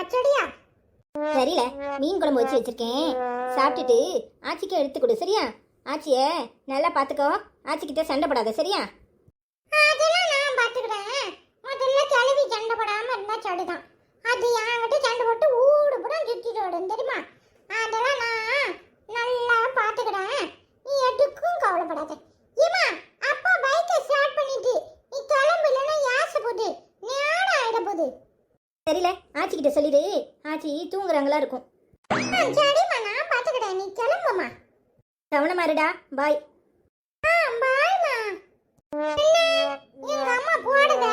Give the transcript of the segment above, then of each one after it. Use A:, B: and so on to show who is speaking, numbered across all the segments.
A: பச்சடியா
B: சரியில மீன் குழம்பு வச்சு வச்சிருக்கேன். சாப்பிட்டுட்டு ஆச்சிக்கு எடுத்து கொடு சரியா? ஆச்சிய நல்லா பார்த்துக்கோ ஆச்சிக்கிட்ட சண்டை போடாத சரியா?
A: அதெல்லாம் நான் பாத்துக்கிறேன். முதல்ல கிளவி சண்டை போடாம இருந்தா சரிதான் அது என்கிட்ட சண்டை போட்டு ஊடு கூட சுத்திட்டு ஓடும் தெரியுமா? அதெல்லாம் நான் நல்லா பாத்துக்கிறேன். நீ எதுக்கும் கவலைப்படாத. ஏமா அப்பா பைக்கை ஸ்டார்ட் பண்ணிட்டு நீ கிளம்பு இல்லைன்னா யாச போகுது? நேரம் ஆயிட போகுது.
B: சரியில ஆச்சிக்கிட்ட சொல்லிடு. ஆச்சி தூங்குறாங்களா இருக்கும்.
A: சரிம்மா நான் பாத்துக்கிறேன். நீ கிளம்புமா
B: கவனமா இருடா. பாய்
A: ஆ பாய்மா எங்க அம்மா போடுத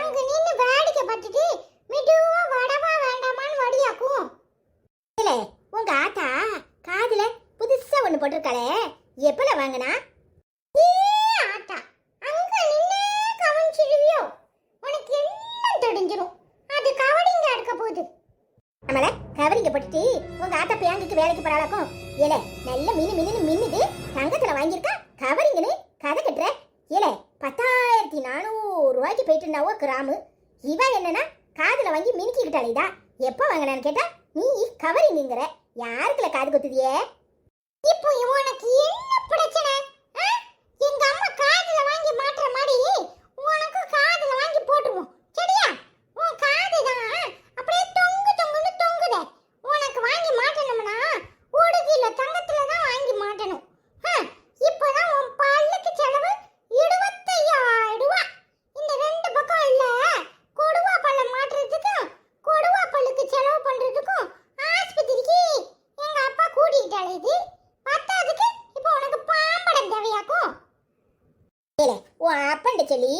A: அங்க நின்னு வேடிக்கை பார்த்துட்டு மெதுவா வடவா வேண்டாமான்னு வடியாக்கும்
B: இல்ல உங்க ஆத்தா காதுல புதுசா ஒண்ணு போட்டிருக்காளே. எப்பல வாங்கினா
A: ஏ ஆத்தா அங்க நின்னே கவனிச்சிடுவியோ உனக்கு எல்லாம் தெரிஞ்சிரும் அது கவடிங்க எடுக்க போகுது
B: நம்மள கவரிங்க உங்க ஆத்தா பேங்குக்கு வேலைக்கு போறாளாக்கும் ஏல நல்ல மினு மினுன்னு மின்னுது. தங்கத்துல வாங்கியிருக்கா கவரிங்கன்னு கதை கட்டுற. ஏல பத்தாயிரத்தி நானூறு ரூபாய்க்கு போயிட்டு இருந்தாவோ கிராமு. இவ என்னன்னா காதுல வாங்கி மினுக்கிக்கிட்டாளேதா எப்போ வாங்கினான்னு கேட்டா நீ கவரிங்கிற யாருக்குல காது குத்துதியே?
A: இப்போ உனக்கு என்ன பிரச்சனை? எங்க அம்மா காதுல வாங்கி மாற்ற மாதிரி உனக்கு காதுல வாங்கி போட்டுருவோம் சரியா உன் காது தான் அப்படியே தொங்கு தொங்குன்னு தொங்குதே உனக்கு வாங்கி மாட்டணும்னா ஒரு கிலோ தங்கத்துல தான் வாங்கி மாட்டணும் ஆ, இப்போதான் உன் பல்லுக்கு செலவு இருபத்தையாயிரம் ரூபாய் இந்த ரெண்டு பக்கம் இல்ல கொடுவா பல்ல மாட்டுறதுக்கும் கொடுவா பல்லுக்கு செலவு பண்றதுக்கும் ஆஸ்பத்திரிக்கு எங்க அப்பா கூட்டிகிட்டு அழையுது பத்தாதுக்கு இப்போ உனக்கு பாம்படம் தேவையாக்கும்
B: ஏல உன் அப்பன்ட்ட சொல்லி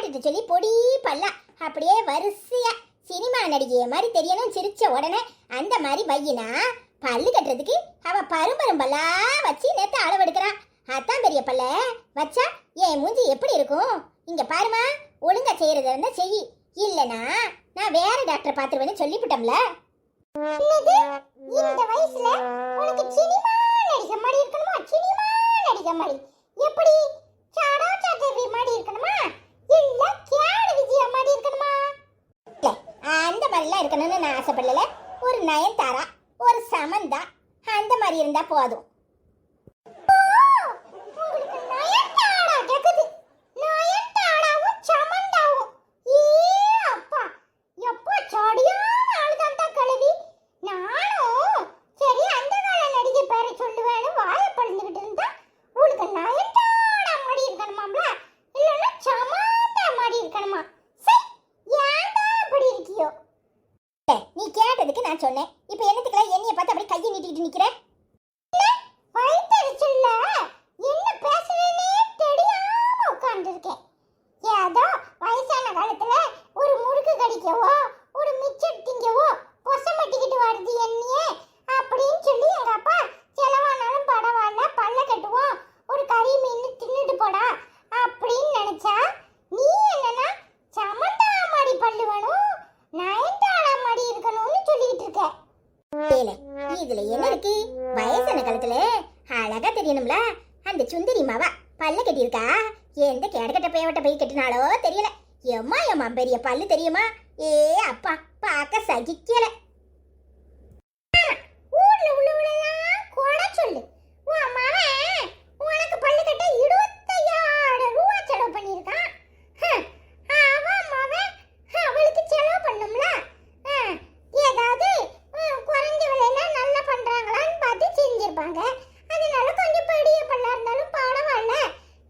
B: அன்னைக்கு சொல்லி பொடி பல்லா அப்படியே வரிசையா சினிமா நடிகைய மாதிரி தெரியணும் சிரிச்ச உடனே. அந்த மாதிரி வையினா பல்லு கட்டுறதுக்கு அவ பரும்பரும் பல்லா வச்சு நேத்து அளவெடுக்கிறான் அதான் பெரிய பல்ல. வச்சா என் மூஞ்சி எப்படி இருக்கும்? இங்க பாருமா ஒழுங்கா செய்யறத இருந்தா செய். இல்லனா நான் வேற டாக்டர் பாத்துருவேன்னு சொல்லிவிட்டோம்ல.
A: இந்த வயசுல உனக்கு சினிமா நடிகை மாதிரி இருக்கணுமா? சினிமா நடிக்க மாதிரி. எப்படி? சாரா சாட்டர்ஜி மாதிரி இருக்கணுமா? இல்ல கேடு விஜயா மாதிரி இருக்கணுமா?
B: அந்த மாதிரிலாம் இருக்கணும்னு நான் ஆசைப்படல ஒரு நயன்தாரா ஒரு சமந்தா அந்த மாதிரி இருந்தா போதும்
A: ஓ, உங்களுக்கு நயன்தாரா கேக்குது நயன்தாராவும் சமந்தாவும் ஏ அப்பா எப்போ சரியான ஆளுதான் தான் கழுவி நானும் சரி அந்த கால நடிகை பேரை சொல்லுவேன்னு வாயை பழுந்துகிட்டு இருந்தா உங்களுக்கு நயன்தாரா மாதிரி இருக்கணுமாம்ல இல்லைன்னா சமந்தா மாதிரி இருக்கணுமா சரி ஏன்டா அப்படி இருக்கியோ
B: இல்ல, நீ கேட்டதுக்கு நான் சொன்னேன். இப்போ என்னத்துக்குலாம் என்னைய பார்த்து அப்படியே கையை நீட்டிக்கிட்டு நிற்கிறேன்
A: வயிற்றுச்சல்ல என்ன பேசுறேனே தெரியாம உட்கார்ந்துருக்கேன் ஏதோ வயசான காலத்துல ஒரு முறுக்கு கடிக்கவோ ஒரு மிச்சர் திங்கவோ பொசமட்டிக்கிட்டு வருது என்னையே அப்படின்னு சொல்லி எங்க அப்பா செலவானாலும் பரவாயில்ல பல்ல கட்டுவோம் ஒரு கறி மீன் தின்னுட்டு போடா அப்படின்னு நினைச்சா நீ என்னன்னா சமந்தா மாதிரி பல்லு வேணும் நயன்தாரா மாதிரி இருக்கணும்னு சொல்லிட்டு இருக்க
B: ஏலே, இதுல என்ன இருக்கு? வயசான காலத்துல அழகா தெரியணும்ல? அந்த சுந்தரி மாவா பல்ல கட்டியிருக்கா? எந்த கேடகட்ட பையவட்ட போய் கட்டினாலோ தெரியல. எம்மா எம்மா பெரிய பல்லு தெரியுமா? ஏ அப்பா பார்க்க சகிக்கல.
A: ஊர்ல உள்ளவளெல்லாம் கொடை சொல்லு. உன் உனக்கு பல்லு கட்ட இருபத்தையாயிரம் ரூபாய் செலவு பண்ணியிருக்கான் ஹம், அவன் மகன் அவளுக்கு செலவு பண்ணும்ல ஹம், ஏதாவது ஹம், குறைஞ்ச விலையில நல்லா பண்றாங்களான்னு பார்த்து செஞ்சிருப்பாங்க அதனால கொஞ்சம் பெரிய பல்லா இருந்தாலும் பரவாயில்ல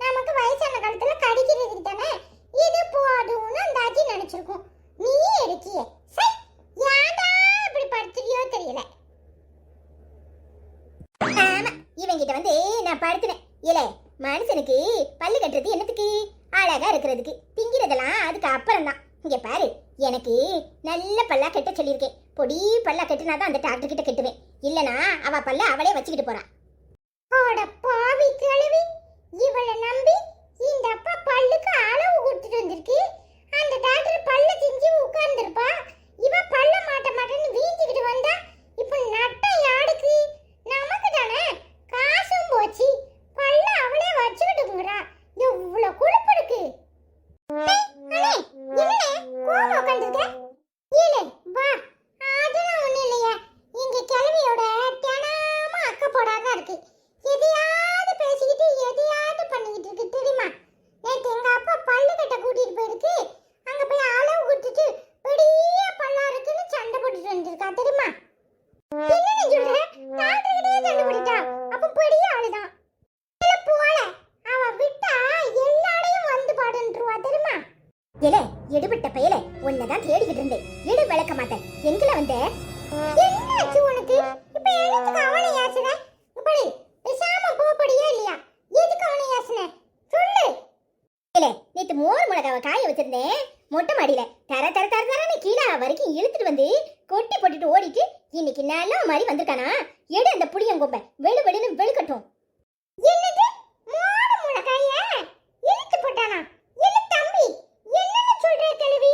A: நமக்கு வயசான காலத்துல கடிக்கிறதுக்கு தானே இது போதும்னு அந்த ஆச்சி நினைச்சிருக்கோம் நீ இருக்கியே சை ஏன்டா இப்படி படுத்துறியோ தெரியல
B: ஆமா இவங்கிட்ட வந்து நான் படுத்துனேன் இல்ல மனுஷனுக்கு பல்லு கட்டுறது என்னத்துக்கு? அழகா இருக்கிறதுக்கு. திங்கிறதெல்லாம் அதுக்கு அப்புறம் தான் இங்க பாரு எனக்கு நல்ல பல்லா கட்ட சொல்லியிருக்கேன். பொடி பல்லா கட்டுனாதான் அந்த டாக்டர் கிட்ட கட்டுவேன். இல்லனா அவ பல்ல அவளே வச்சுக்கிட்டு போறா.
A: அட பாவி கிழவி. இவளை நம்பி இந்த அப்பா பல்லுக்கு அளவு கொடுத்துட்டு வந்திருக்கு. அந்த டாக்டர் பல்ல செஞ்சு
B: எடுபட்ட பயல உன்னதான் தேடிக்கிட்டு இருந்தேன். எடு விளக்க மாட்டேன். எங்கல வந்த?
A: என்னாச்சு உனக்கு? எதுக்கு அவனை யாசுன? இப்படி பேசாம போப்படியா இல்லையா
B: காய வச்சிருந்தேன். மொட்டை மாடியில தர தர தர தரன்னு கீழே வரைக்கும் இழுத்துட்டு வந்து கொட்டி போட்டுட்டு ஓடிட்டு இன்னைக்கு நல்ல மாதிரி வந்திருக்கானா? எடு அந்த புளியங்கொம்பை வெளு வெளுன்னு வெளுக்கட்டும்
A: என்னது மோட முளகாய இழுத்து போட்டானா இல்ல தம்பி என்னன்னு சொல்ற கேள்வி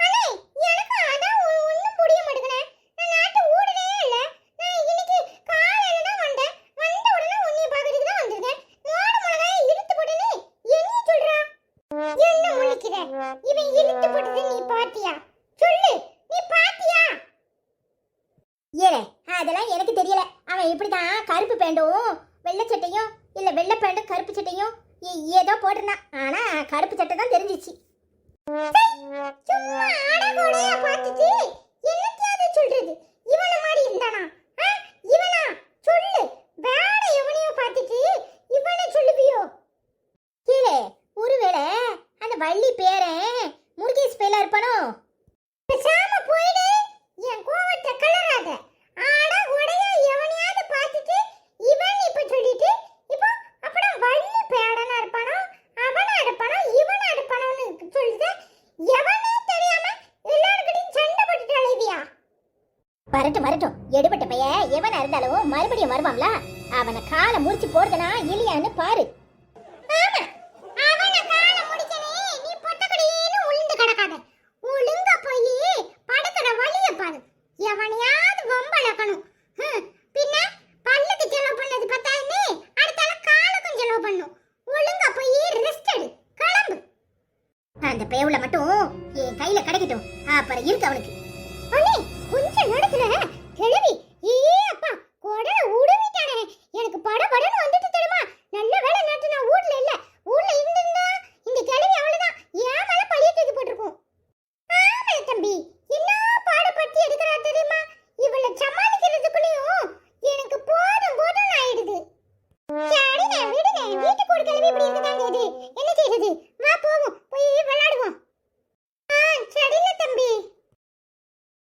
A: அண்ணே எனக்கு அதான் ஒ- ஒண்ணும் புரிய மாட்டேங்குனே நான் நாட்டு ஊடலே இல்ல நான் இன்னைக்கு காலையில தான் வந்தேன் வந்த உடனே உன்னை பார்க்கறதுக்கு தான் வந்திருக்கேன் மோட முளகாய இழுத்து போட்டனே என்ன சொல்றா என்ன முழிக்கிற இவன் இழுத்து போட்டது நீ பாத்தியா சொல்லு நீ பாத்தியா
B: ஏலே அதெல்லாம் எனக்கு தெரியல. அவன் இப்படி தான் கருப்பு பேண்டும் வெள்ளை சட்டையும் இல்லை வெள்ளை பேண்டும் கருப்பு சட்டையும் ஏ- ஏதோ போட்டிருந்தான். ஆனால் கருப்பு சட்டை தான் தெரிஞ்சிச்சு.
A: சும்மா அடகோடையா பார்த்துச்சு என்னத்தையாவது சொல்றது இவன மாதிரி இருந்தானா ஆ? இவனா சொல்லு வேற எவனையோ பார்த்துட்டு இவனை சொல்லுவியோ
B: கீழே ஒருவேளை அந்த வள்ளி பேரன் முருகேஷ் பேலா இருப்பானோ
A: பேசாம போயிடு என் கோவத்தை கலராத அடகோடையா எவனையாவது பார்த்துட்டு இவன் இப்ப சொல்லிட்டு இப்போ அப்புறம் வள்ளி பேடனா இருப்பானோ அவனா இருப்பானோ இவனா இருப்பானோன்னு சொல்லுது எவனே தெரியாம எல்லாருக்கிட்டையும் சண்டை போட்டுட்டு அழைவியா
B: வரட்டும் வரட்டும். எடுபட்ட பைய எவனா இருந்தாலும் மறுபடியும் வருவான்ல? அவனை காலை முறிச்சு போடுதுனா இல்லையான்னு பாரு.
A: நீ உளுந்து கிடக்காத. ஒழுங்கா வழிய பாரு. எவனையாவது பின்ன பண்ணது செலவு ஒழுங்கா
B: அந்த பேவுல மட்டும் என் கையில கிடைக்கட்டும். அப்புறம் இருக்கு அவனுக்கு.